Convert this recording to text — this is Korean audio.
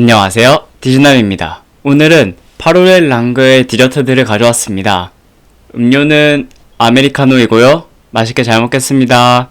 안녕하세요. 디즈남입니다. 오늘은 파로렐 랑그의 디저트들을 가져왔습니다. 음료는 아메리카노이고요. 맛있게 잘 먹겠습니다.